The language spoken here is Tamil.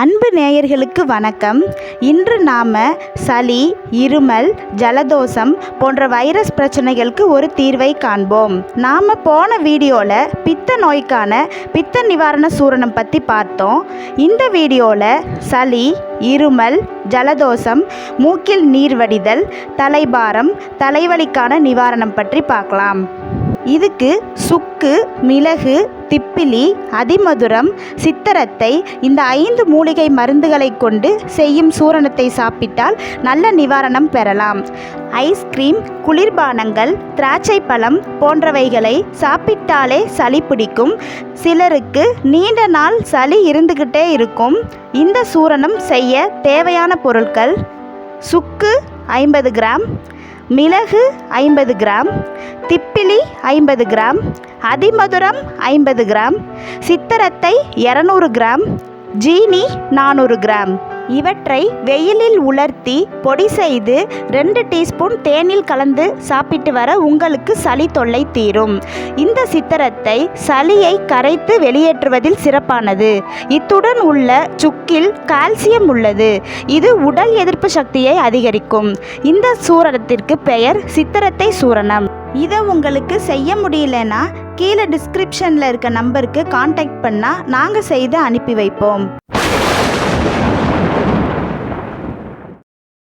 அன்பு நேயர்களுக்கு வணக்கம். இன்று நாம் சளி இருமல் ஜலதோஷம் போன்ற வைரஸ் பிரச்சனைகளுக்கு ஒரு தீர்வை காண்போம். நாம் போன வீடியோவில் பித்த நோய்க்கான பித்த நிவாரண சூரணம் பற்றி பார்த்தோம். இந்த வீடியோவில் சளி இருமல் ஜலதோஷம் மூக்கில் நீர் வடிதல் தலைபாரம் தலைவலிக்கான நிவாரணம் பற்றி பார்க்கலாம். இதுக்கு சுக்கு மிளகு திப்பிலி அதிமதுரம் சித்தரத்தை இந்த ஐந்து மூலிகை மருந்துகளை கொண்டு செய்யும் சூரணத்தை சாப்பிட்டால் நல்ல நிவாரணம் பெறலாம். ஐஸ்கிரீம் குளிர்பானங்கள் திராட்சை பழம் போன்றவைகளை சாப்பிட்டாலே சளி பிடிக்கும். சிலருக்கு நீண்ட நாள் சளி இருந்துக்கிட்டே இருக்கும். இந்த சூரணம் செய்ய தேவையான பொருட்கள் சுக்கு ஐம்பது கிராம் மிளகு ஐம்பது கிராம் திப்பிலி ஐம்பது கிராம் அதிமதுரம் ஐம்பது கிராம் சித்தரத்தை இரநூறு கிராம் ஜீனி நானூறு கிராம். இவற்றை வெயிலில் உலர்த்தி பொடி செய்து ரெண்டு டீஸ்பூன் தேனில் கலந்து சாப்பிட்டு வர உங்களுக்கு சளி தொல்லை தீரும். இந்த சித்திரத்தை சளியை கரைத்து வெளியேற்றுவதில் சிறப்பானது. இத்துடன் உள்ள சுக்கில் கால்சியம் உள்ளது. இது உடல் எதிர்ப்பு சக்தியை அதிகரிக்கும். இந்த சூரணத்திற்கு பெயர் சித்திரத்தை சூரணம். இதை உங்களுக்கு செய்ய முடியலன்னா கீழே டிஸ்கிரிப்ஷனில் இருக்க நம்பருக்கு காண்டாக்ட் பண்ணால் நாங்கள் செய்து அனுப்பி வைப்போம்.